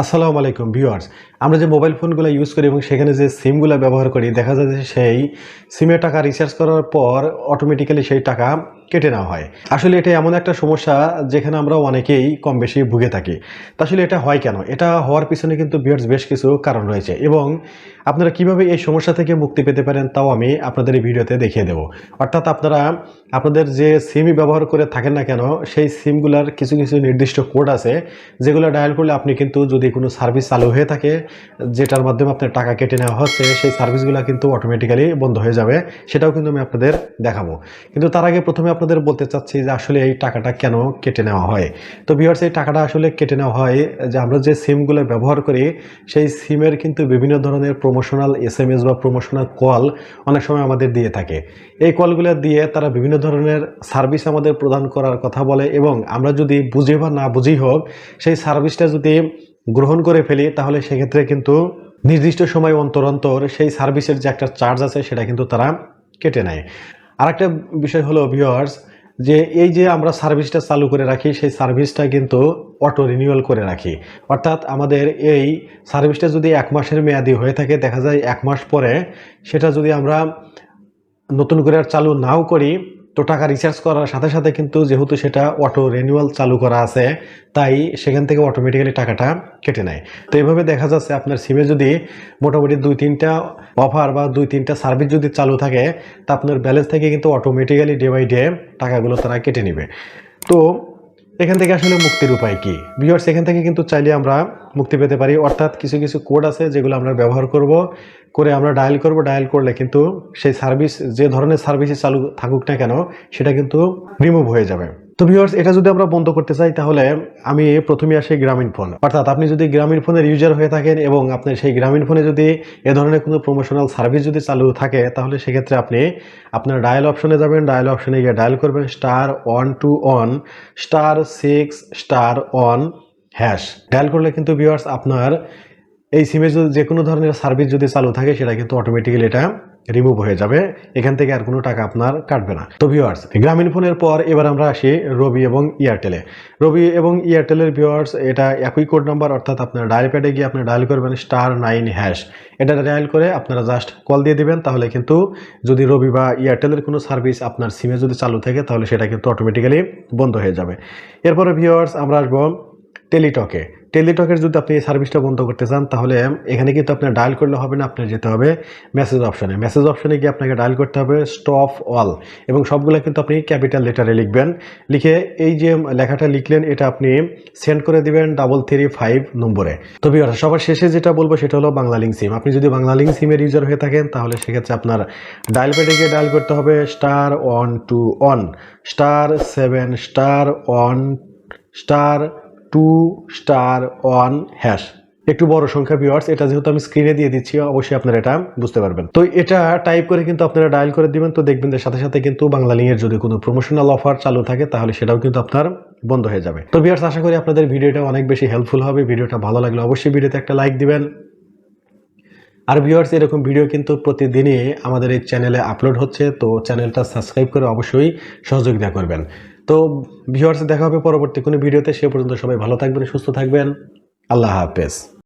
আসসালামু আলাইকুম, ভিউয়ার্স। আমরা যে মোবাইল ফোনগুলো ইউজ করি এবং সেখানে যে সিমগুলো ব্যবহার করি, দেখা যায় যে সেই সিমের টাকা রিচার্জ করার পর অটোমেটিক্যালি সেই টাকা কেটে নেওয়া হয়। আসলে এটা এমন একটা সমস্যা যেখানে আমরা অনেকেই কম বেশি ভুগে থাকি। তা আসলে এটা হয় কেন? এটা হওয়ার পিছনে কিন্তু ভিউয়ার্স বেশ কিছু কারণ রয়েছে এবং আপনারা কীভাবে এই সমস্যা থেকে মুক্তি পেতে পারেন তাও আমি আপনাদের এই ভিডিওতে দেখিয়ে দেবো। অর্থাৎ আপনারা, আপনাদের যে সিমই ব্যবহার করে থাকেন না কেন, সেই সিমগুলোর কিছু কিছু নির্দিষ্ট কোড আছে, যেগুলো ডায়াল করলে আপনি কিন্তু যদি কোনো সার্ভিস চালু হয়ে থাকে, যেটার মাধ্যমে আপনার টাকা কেটে নেওয়া হচ্ছে, সেই সার্ভিসগুলো কিন্তু অটোমেটিক্যালি বন্ধ হয়ে যাবে। সেটাও কিন্তু আমি আপনাদের দেখাবো। কিন্তু তার আগে প্রথমে আপনাদের বলতে চাচ্ছি যে আসলে এই টাকাটা কেন কেটে নেওয়া হয়? তো ভিউয়ার্স এই টাকাটা আসলে কেটে নেওয়া হয় যে আমরা যে সিমগুলো ব্যবহার করি, সেই সিমের কিন্তু বিভিন্ন ধরনের প্রমোশনাল এস এম এস বা প্রমোশনাল কল অনেক সময় আমাদের দিয়ে থাকে। এই কলগুলো দিয়ে তারা বিভিন্ন ধরনের সার্ভিস আমাদের প্রদান করার কথা বলে এবং আমরা যদি বুঝি বা না বুঝি হোক, সেই সার্ভিসটা যদি গ্রহণ করে ফেলি, তাহলে সেক্ষেত্রে কিন্তু নির্দিষ্ট সময় অন্তর অন্তর সেই সার্ভিসের যে একটা চার্জ আছে, সেটা কিন্তু তারা কেটে নেয়। আরেকটা বিষয় হলো ভিওয়ার্স যে এই যে আমরা সার্ভিসটা চালু করে রাখি, সেই সার্ভিসটা কিন্তু অটো রিনিউয়াল করে রাখি। অর্থাৎ আমাদের এই সার্ভিসটা যদি এক মাসের মেয়াদি হয়ে থাকে, দেখা যায় এক মাস পরে সেটা যদি আমরা নতুন করে আর চালু নাও করি তো টাকা রিচার্জ করার সাথে সাথে কিন্তু যেহেতু সেটা অটো রেনুয়াল চালু করা আছে, তাই সেখান থেকে অটোমেটিক্যালি টাকাটা কেটে নেয়। তো এইভাবে দেখা যাচ্ছে আপনার সিমে যদি মোটামুটি দুই তিনটা অফার বা দুই তিনটা সার্ভিস যদি চালু থাকে, তা আপনার ব্যালেন্স থেকে কিন্তু অটোমেটিক্যালি ডে বাই ডে টাকাগুলো তারা কেটে নেবে। তো এখান থেকে আসলে মুক্তির উপায় কি? ভিওর্স এখান থেকে কিন্তু চাইলে আমরা মুক্তি পেতে পারি। অর্থাৎ কিছু কিছু কোড আছে যেগুলো আমরা ব্যবহার করব, করে আমরা ডায়াল করব। ডায়াল করলে কিন্তু সেই সার্ভিস যে ধরনের সার্ভিসে চালু থাকুক না কেন, সেটা কিন্তু রিমুভ হয়ে যাবে। তো ভিউয়ার্স এটা যদি আমরা বন্ধ করতে চাই, তাহলে আমি প্রথমে আসি গ্রামীণ ফোন। অর্থাৎ আপনি যদি গ্রামীণ ফোনের ইউজার হয়ে থাকেন এবং আপনার সেই গ্রামীণ ফোনে যদি এ ধরনের কোনো প্রমোশনাল সার্ভিস যদি চালু থাকে, তাহলে সেক্ষেত্রে আপনি আপনার ডায়াল অপশনে যাবেন ডায়াল অপশনে গিয়ে ডায়াল করবেন star one two on star six star on hash dial করলে কিন্তু ভিউয়ার্স আপনার এই সিমে যে কোনো ধরনের সার্ভিস যদি চালু থাকে, সেটা কিন্তু অটোমেটিক্যালি এটা রিমুভ হয়ে যাবে। এখান থেকে আর কোনো টাকা আপনার কাটবে না। তো ভিউয়ার্স গ্রামীণ ফোনের পর এবার আমরা আসি রবি এবং এয়ারটেলে। রবি এবং এয়ারটেলের ভিওয়ার্স এটা একই কোড নাম্বার অর্থাৎ আপনার ডায়াল প্যাডে গিয়ে আপনি ডায়াল করবেন স্টার নাইন হ্যাশ এটা ডায়াল করে আপনারা জাস্ট কল দিয়ে দিবেন, তাহলে কিন্তু যদি রবি বা এয়ারটেলের কোনো সার্ভিস আপনার সিমে যদি চালু থাকে, তাহলে সেটা কিন্তু অটোমেটিক্যালি বন্ধ হয়ে যাবে। এরপরে ভিওয়ার্স আমরা আসব টেলিটকে। টেলিটকের যদি আপনি এই সার্ভিসটা বন্ধ করতে চান, তাহলে এখানে কিন্তু আপনার ডায়াল করলে হবে না, আপনার যেতে হবে মেসেজ অপশনে। মেসেজ অপশনে গিয়ে আপনাকে ডায়াল করতে হবে স্টপ অল এবং সবগুলো কিন্তু আপনি ক্যাপিটাল লেটারে লিখবেন। লিখে এই যে লেখাটা লিখলেন, এটা আপনি সেন্ড করে দিবেন ডাবল থ্রি ফাইভ নম্বরে। তো বিহার সবার শেষে যেটা বলব সেটা হলো বাংলা লিঙ্ক সিম। আপনি যদি বাংলা লিঙ্ক সিমের ইউজার হয়ে থাকেন, তাহলে সেক্ষেত্রে আপনার ডায়াল প্যাডে গিয়ে ডায়াল করতে হবে star one two one star seven, star one, star two star one hash একটু বড় সংখ্যা ভিওয়ার্স এটা যেহেতু আমি স্ক্রিনে দিয়ে দিচ্ছি, অবশ্যই আপনারা এটা বুঝতে পারবেন। তো এটা টাইপ করে কিন্তু আপনারা ডায়াল করে দিবেন, তো দেখবেন যে সাথে সাথে কিন্তু বাংলা লিঙ্কের যদি কোনো প্রমোশনাল অফার চালু থাকে, তাহলে সেটাও কিন্তু আপনার বন্ধ হয়ে যাবে। তো ভিউয়ার্স আশা করি আপনাদের ভিডিওটা অনেক বেশি হেল্পফুল হবে। ভিডিওটা ভালো লাগলে অবশ্যই ভিডিওতে একটা লাইক দিবেন। আর ভিউয়ার্স এরকম ভিডিও কিন্তু প্রতিদিনই আমাদের এই চ্যানেলে আপলোড হচ্ছে, তো চ্যানেলটা সাবস্ক্রাইব করে অবশ্যই সহযোগিতা করবেন। তো ভিউয়ার্স দেখা হবে পরবর্তী কোনো ভিডিওতে। সে পর্যন্ত সবাই ভালো থাকবেন, সুস্থ থাকবেন। আল্লাহ হাফেজ।